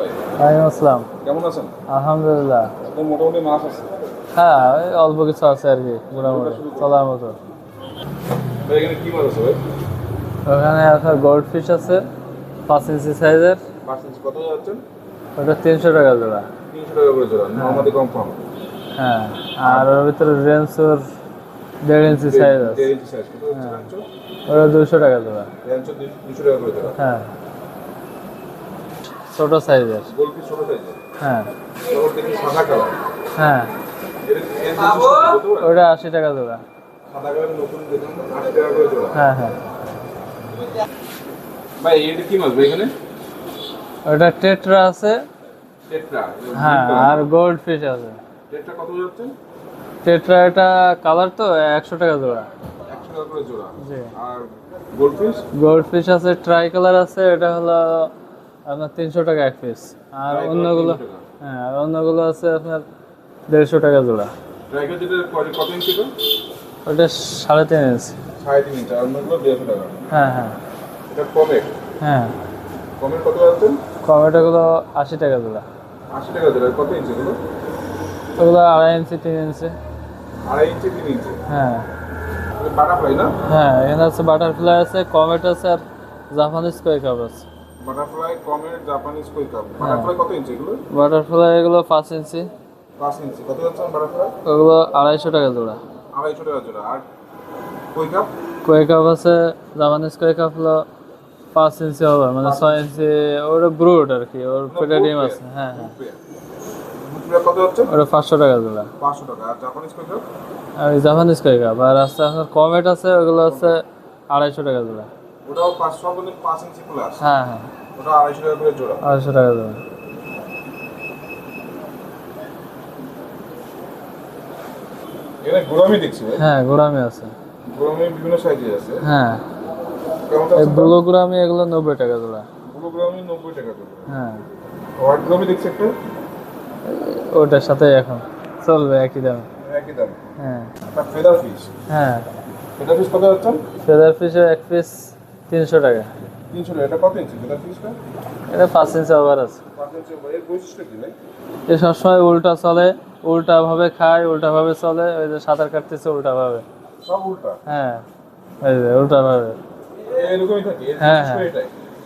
ওয়ালাইকুম আসসালাম। কেমন আছেন? আলহামদুলিল্লাহ। আপনার মোটামুটি মাছ আছে। হ্যাঁ অল্প কিছু আছে আর কি মোটামুটি। চলার মতো। এখানে কি মাছ আছে ভাই? ওখানে আপনার গোল্ড ফিশ আছে পাঁচ ইঞ্চি সাইজের। পাঁচ ইঞ্চি কত যাচ্ছেন ওটা তিনশো টাকা জোড়া। তিনশো টাকা করে জোড়া নর্মালি কম কম। হ্যাঁ আর ওর ভিতরে রেঞ্চোর দেড় ইঞ্চি সাইজ আছে দেড় ইঞ্চি সাইজ কত যাচ্ছে র্যাঞ্চো ওটা দুশো টাকা জোড়া। দুশো টাকা করে জোড়া। হ্যাঁ। ছোট সাইজের। হ্যাঁ। হ্যাঁ? ওটা আশি টাকা জোড়া। হ্যাঁ হ্যাঁ। ভাই এটা কি মাছ ভাই এখানে? ওটা টেট্রা আছে। টেট্রা হ্যাঁ আর গোল্ড ফিশ আছে। টেট্রা কত যাচ্ছে? টেট্রা এটা কালার তো একশো টাকা জোড়া। একশো টাকা করে জোড়া। জি। আর গোল্ড গোল্ড ফিশ আছে ট্রাই কালার আছে এটা হলো আপনার তিনশো টাকা এক পিস আর অন্যগুলো হ্যাঁ আর অন্যগুলো আছে আপনার দেড়শো টাকা জোড়া। ওটা সাড়ে তিন ইঞ্চি সাড়ে তিন ইঞ্চি আর অন্যগুলো দেড়শো টাকা। হ্যাঁ হ্যাঁ। এটা হ্যাঁ। কত আশি টাকা জোড়া। আশি টাকা জোড়া কত ইঞ্চি এগুলো? ওগুলো আড়াই ইঞ্চি তিন ইঞ্চি আড়াই ইঞ্চি তিন ইঞ্চি হ্যাঁ। বাটারফ্লাই না? হ্যাঁ এখানে আছে বাটারফ্লাই আছে কমেট আছে আর জাপানিজ কই কাপ আছে butterfly comet Japanese koi carp butterfly কত ইঞ্চি এগুলো? বাটারফ্লাই এগুলো পাঁচ ইঞ্চি পাঁচ ইঞ্চি কত যাচ্ছে বাটারফ্লাই ওগুলো আড়াইশো টাকা জোড়া। আড়াইশো টাকা জোড়া। আর কই কাপ কই কাপ আছে জাপানিজ কই কাপ হলো পাঁচ ইঞ্চি হবে মানে ছয় ইঞ্চি ওটা ব্রুড আর কি ওর পেটে ডিম আছে হ্যাঁ হ্যাঁ। ওটা পাঁচশো টাকা জোড়া। পাঁচশো টাকা। আর জাপানিজ কই কাপ আর ওই জাপানিজ কই কাপ আর আছে আপনার কমেট আছে ওগুলো আছে আড়াইশো টাকা জোড়া। ওটাও পাঁচ সর্বনিম্ন পাঁচ ইঞ্চি প্লাস হ্যাঁ হ্যাঁ। ওটা আড়াইশো টাকা করে জোড়া। আড়াইশো টাকা জোড়া। এখানে গোলামি দেখছি ভাই। হ্যাঁ গোড়ামি আছে। গোলামি বিভিন্ন সাইজে আছে। হ্যাঁ। এই ব্লু গোড়ামি এগুলো নব্বই টাকা জোড়া। ব্লু গোলামি নব্বই টাকা করে। হ্যাঁ। হোয়াইট গোলামি দেখছি একটা? ওটার সাথে এখন চলবে একই দামে। একই দাম। হ্যাঁ। ফেদার ফিশ হ্যাঁ। ফেদার ফিশ কত ফেদার ফিশের এক পিস তিনশো টাকা। তিনশো টাকা। এটা কত ইঞ্চি এটা পাঁচ ইঞ্চি ওভার আছে। এর বৈশিষ্ট্য কি ভাই? এ সবসময় উল্টা চলে উল্টা ভাবে খায় উল্টা ভাবে চলে ওই যে সাঁতার কাটতেছে উল্টা ভাবে সব উল্টা? হ্যাঁ ওই যে উল্টা ভাবে এরকমই থাকে? হ্যাঁ, হ্যাঁ।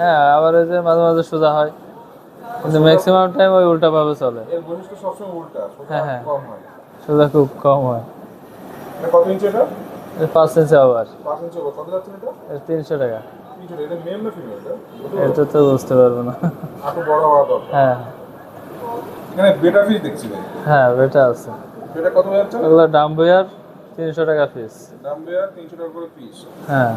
হ্যাঁ আবার ওই যে মাঝে মাঝে সোজা হয়। কিন্তু ম্যাক্সিমাম টাইম ওই উল্টা ভাবে চলে। এর বৈশিষ্ট্য সবসময় উল্টা সোজা হ্যাঁ, হ্যাঁ। কম হয়। সোজা খুব কম হয়। এটা কত ইঞ্চি এটা? পাঁচ ইঞ্চি এটা? তিনশো টাকা। এটা তো বুঝতে পারব না। হ্যাঁ। বেটা হ্যাঁ এটা আছে ওগুলো দাম তিনশো টাকা পিস দাম তিনশো টাকা করে পিস হ্যাঁ।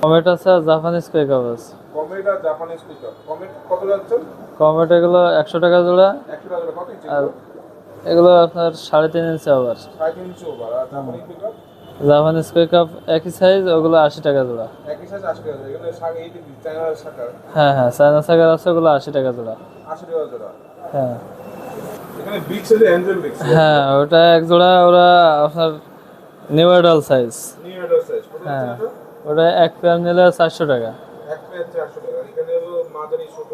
টমেটো আছে আর জাপানিজ কই কাপ আছে। কমেট আর জাপানিজ কুকার কমেট কত যাচ্ছে? টমেটো এগুলো একশো টাকা জোড়া। একশো টাকা করে কত ইঞ্চি আর এগুলো আপনার সাড়ে তিন ইঞ্চি আবার সাড়ে তিন ইঞ্চি ওভার আর Japanese cooker Japanese koi carp একই সাইজ ওগুলো আশি টাকা জোড়া। একই সাইজ আশি টাকা হ্যাঁ হ্যাঁ চায়না সাগার আছে ওগুলো আশি টাকা জোড়া। আশি টাকা জোড়া। হ্যাঁ। হ্যাঁ ওটা এক জোড়া ওরা আপনার নিউ অ্যাডাল সাইজ হ্যাঁ ওটা এক পেয়ার নিলে চারশো টাকা। এক পেয়ার চারশো টাকা। এখানে হলো মাঝারি ছোট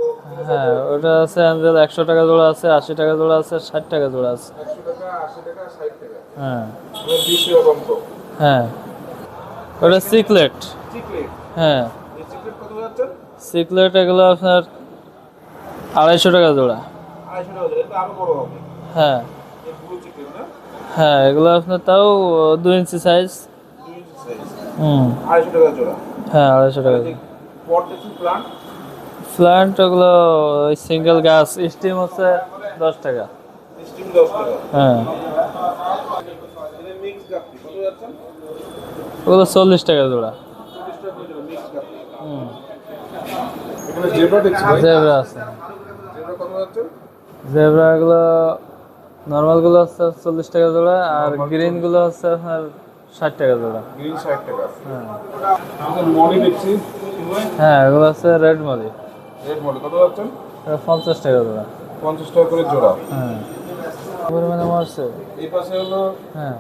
হ্যাঁ ওটা আছে অ্যাঞ্জেল একশো টাকা জোড়া আছে আশি টাকা জোড়া আছে ষাট টাকা জোড়া আছে। হ্যাঁ। হ্যাঁ। ওটা সিকলেট। হ্যাঁ। সিকলেট এগুলো আপনার আড়াইশো টাকা জোড়া। হ্যাঁ। হ্যাঁ এগুলো আপনার তাও দুই ইঞ্চি সাইজ হুম। আড়াইশো টাকা জোড়া। হ্যাঁ আড়াইশো টাকা প্লান্ট প্ল্যান্ট ওগুলো ওই সিঙ্গেল গাছ স্টিম হচ্ছে দশ টাকা। স্টিম দশ টাকা। হ্যাঁ মিক্স গাপ্পি কত যাচ্ছে ওগুলো চল্লিশ টাকা জোড়া। জেব্রা আছে। জেব্রা কত যাচ্ছে? জেবরা এগুলো নর্মালগুলো হচ্ছে চল্লিশ টাকা জোড়া আর গ্রিনগুলো হচ্ছে আপনার ষাট টাকা জোড়া। গ্রিন ষাট টাকা হ্যাঁ। মলি দেখছি। হ্যাঁ এগুলো হচ্ছে রেড মলি। রেড মলি কত যাচ্ছে? পঞ্চাশ টাকা জোড়া। পঞ্চাশ টাকা করে জোড়া। হ্যাঁ। পরিমাণে মারছে। এই পাশে হলো হ্যাঁ।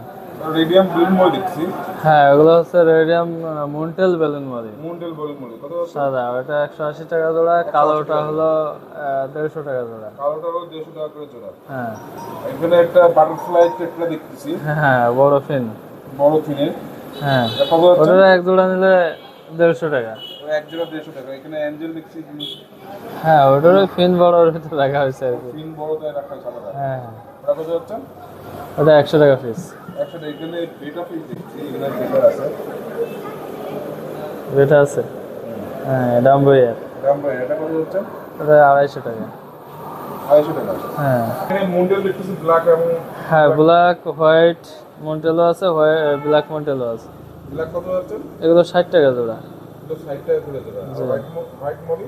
রেডিয়াম বেলুন মলি দেখছি হ্যাঁ ওগুলো হচ্ছে রেডিয়াম মুন্টেল বেলুন মারি মুন্ডেল বেলুন মলি কত সাদা ওটা একশো আশি টাকা জোড়া কালোটা হলো দেড়শো টাকা জোড়া। কালোটা হলো দেড়শো টাকা করে জোড়া। হ্যাঁ। এখানে একটা বাটারফ্লাই টেটরা দেখতেছি। হ্যাঁ বড় ফিন বড় ফিনের হ্যাঁ। এটা ওটা এক জোড়া নিলে দেড়শো টাকা। এক জোড়া দেড়শো টাকা। এখানে অ্যাঞ্জেল দেখছি হ্যাঁ ওটার ফিন বড় ওর ভিতরে রাখা হয়েছে আর কি। ফিন বড় তাই রাখা হয়েছে হ্যাঁ। ওটা কত যাচ্ছে ওটা একশো টাকা পিস এখানে দেখছি আছে। হ্যাঁ দাম বইয়ের দাম এটা কত যাচ্ছে ওটা আড়াইশো টাকা। আড়াইশো টাকা। হ্যাঁ। এখানে মুন্ডেল দেখতেছি ব্ল্যাক এবং হ্যাঁ ব্ল্যাক হোয়াইট মন্টেলও আছে ব্ল্যাক মন্টেলও আছে। ব্ল্যাক কত যাচ্ছে এগুলো ষাট টাকা জোড়া। ষাট টাকা করে দেবে হোয়াইট মলি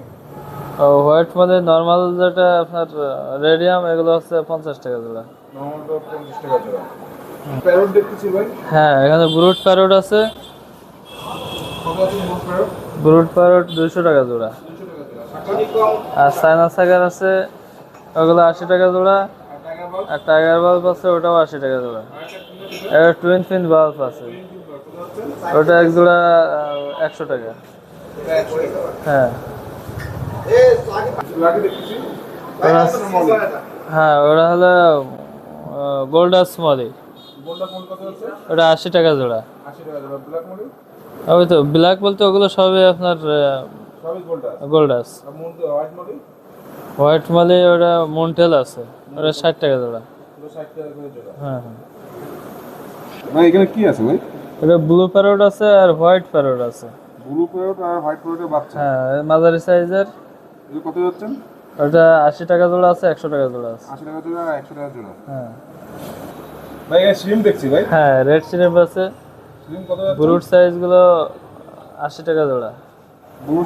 হোয়াইট মানে নর্মাল যেটা আপনার রেডিয়াম এগুলো হচ্ছে পঞ্চাশ টাকা জোড়া। পঞ্চাশ টাকা জোড়া। হ্যাঁ এখানে ব্রুট প্যারট আছে। ব্রুট প্যারট দুশো টাকা জোড়া। আর চায়না সাগার আছে, ওগুলো আশি টাকা জোড়া। আর টাইগার বাল্ব আছে, ওটাও আশি টাকা জোড়া। একটা টুইন ফিন বাল্ব আছে। ওটা এক জোড়া একশো টাকা। হ্যাঁ। হ্যাঁ ওটা হলো গোল্ডাস মলি ওটা আশি টাকা জোড়া। ওই তো ব্ল্যাক বলতে ওগুলো সবই আপনার গোল্ডাস হোয়াইট মলি হোয়াইট মালি ওটা মন্টেল আছে। ওটা ষাট টাকা জোড়া। হ্যাঁ হ্যাঁ। ভাই এখানে কি আছে ভাই? এটা ব্লু প্যারট আছে আর হোয়াইট প্যারট আছে। ব্লু প্যারট আর হোয়াইট প্যারটের বাচ্চা। হ্যাঁ মাঝারি সাইজের এগুলো কত যাচ্ছেন? ওটা আশি টাকা জোড়া আছে একশো টাকা জোড়া আছে। আশি টাকা জোড়া আর একশো টাকা জোড়া। হ্যাঁ। ভাই এখানে শ্রিম দেখছি ভাই। হ্যাঁ রেড সিনেপ আছে। কত ব্রুট সাইজগুলো আশি টাকা জোড়া।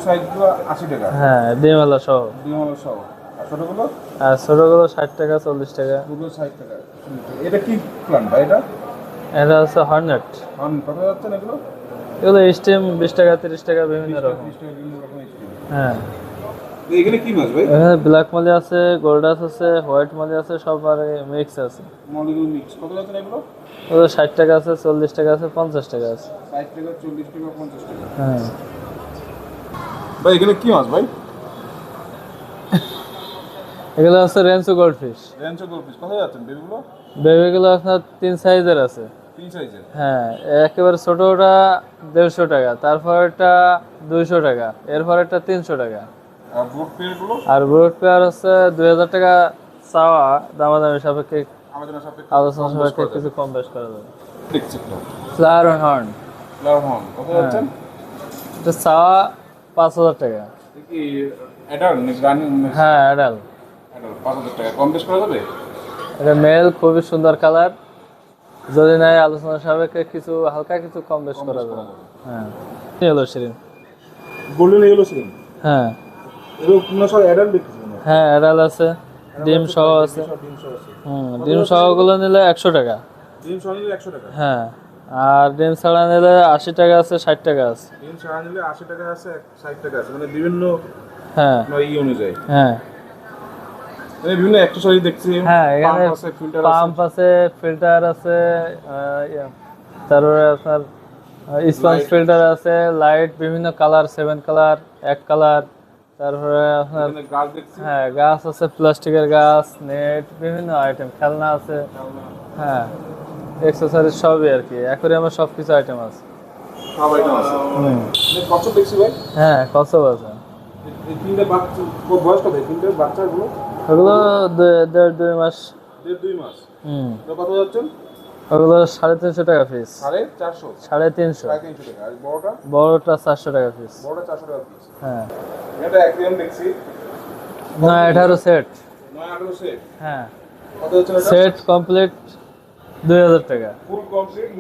সাইজগুলো আশি টাকা। হ্যাঁ ডিমওয়ালা সহ। সহ। আর ছোটগুলো? আর ছোটোগুলো ষাট টাকা চল্লিশ টাকা। দুটো ষাট টাকা। এটা কি ভাই এটা? এটা হচ্ছে হর্নেট কত এগুলো? এগুলো স্টিম বিশ টাকা তিরিশ টাকা বিভিন্ন রকম। হ্যাঁ। এখানে কি মাছ ভাই? এখানে ব্ল্যাক মালি আছে গোল্ডাস আছে হোয়াইট মালি আছে সব আর মিক্স আছে। মলিগুলো মিক্স কত এগুলো? ষাট টাকা আছে চল্লিশ টাকা আছে পঞ্চাশ টাকা আছে। ষাট টাকা চল্লিশ টাকা পঞ্চাশ টাকা। হ্যাঁ। ভাই এখানে কি মাছ ভাই? এগুলো আছে ranchu gold fish ranchu goldfish কত যাচ্ছেন বেবিগুলো? বেবিগুলো আপনার তিন সাইজের আছে। তিন সাইজের হ্যাঁ একেবারে ছোটোটা দেড়শো টাকা তারপরেরটা দুইশো টাকা এরপরেরটা তিনশো টাকা। আর ব্রুট পেয়ার হচ্ছে দুই হাজার টাকা চাওয়া দামাদামি সাপেক্ষে আলোচনা সাপেক্ষে কিছু কম বেশ করা যাবে ফ্লাওয়ার হর্ন কত যাচ্ছেন? এটা চাওয়া পাঁচ হাজার টাকা। কি অ্যাডাল্ট রানিং হ্যাঁ অ্যাডাল অ্যাডাল্ট পাঁচ হাজার টাকা। কম বেশ করা যাবে? এটা মেল খুবই সুন্দর কালার যদি নাই আলোচনা সাপেক্ষে কিছু হালকা কিছু কম বেশ করা যাবে। হ্যাঁ। শিরিন গোল্ডেন ইয়েলো হ্যাঁ। এগুলো সব অ্যাডাল্ট দেখতেছি হ্যাঁ অ্যাডাল আছে ডিম সহ আছে। ডিম হুম সহগুলো নিলে একশো টাকা। ডিম সহ নিলে একশো টাকা। হ্যাঁ আর ডিম ছাড়া নিলে আশি টাকা আছে ষাট টাকা আছে। ডিম ছাড়া নিলে আশি টাকা আছে ষাট টাকা আছে মানে বিভিন্ন হ্যাঁ। ই অনুযায়ী। হ্যাঁ। মানে বিভিন্ন অ্যাক্সেসরি দেখছি হ্যাঁ এখানে পাম্প আছে। ফিল্টার আছে তারপরে আপনার স্পঞ্জ ফিল্টার আছে লাইট বিভিন্ন কালার সেভেন কালার এক কালার তারপরে আপনার গাছ হ্যাঁ গাছ আছে প্লাস্টিকের গাছ নেট বিভিন্ন আইটেম খেলনা আছে। হ্যাঁ এক্সেসরিজ সবই আর কি। অ্যাকোরিয়ামে সব কিছু আইটেম আছে। সব আইটেম আছে। হুম। কচ্ছপ দেখছি ভাই। হ্যাঁ কসব আছে। তিনটে বাচ্চা বয়স কত তিনটে বাচ্চাগুলো? ওগুলো দেড় দুই মাস। দেড় দুই মাস। হুম। কত যাচ্ছেন? ওগুলো সাড়ে তিনশো টাকা পিস সাড়ে চারশো? সাড়ে তিনশো। টাকা। বড়টা? বড়টা চারশো টাকা পিস বড়টা চারশো টাকা পিস হ্যাঁ। এটা দেখছি। না সেট নয় আঠারো সেট হ্যাঁ। সেট কমপ্লিট দুই হাজার টাকা। ফুল কমপ্লিট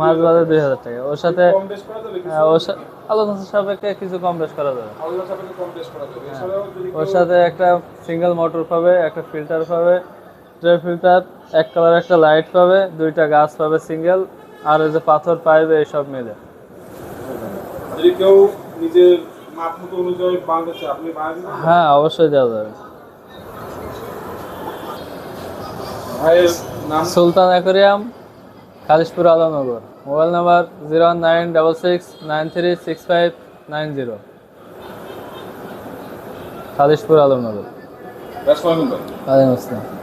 মাস বাদে দুই হাজার টাকা। ওর সাথে হ্যাঁ, ওর সাথে আলোচনা সাপেক্ষে কিছু কম বেশ করা যাবে। যদি ওর সাথে একটা সিঙ্গেল মোটর পাবে একটা ফিল্টার পাবে। ট্রে ফিল্টার এক কালার একটা লাইট পাবে দুইটা গাছ পাবে সিঙ্গেল আর ওই যে পাথর পাইবে এইসব মিলে। যদি কেউ নিজের মাপ মতো অনুযায়ী বাঁধতে চায় আপনি বাঁধতে হ্যাঁ অবশ্যই দেওয়া যাবে। ভাইয়ের নাম? Sultan aquarium Khalishpur Alamnagar. Mobile number zero nine double six nine three six five nine zero. Khalishpur Alamnagar. আসসালাম।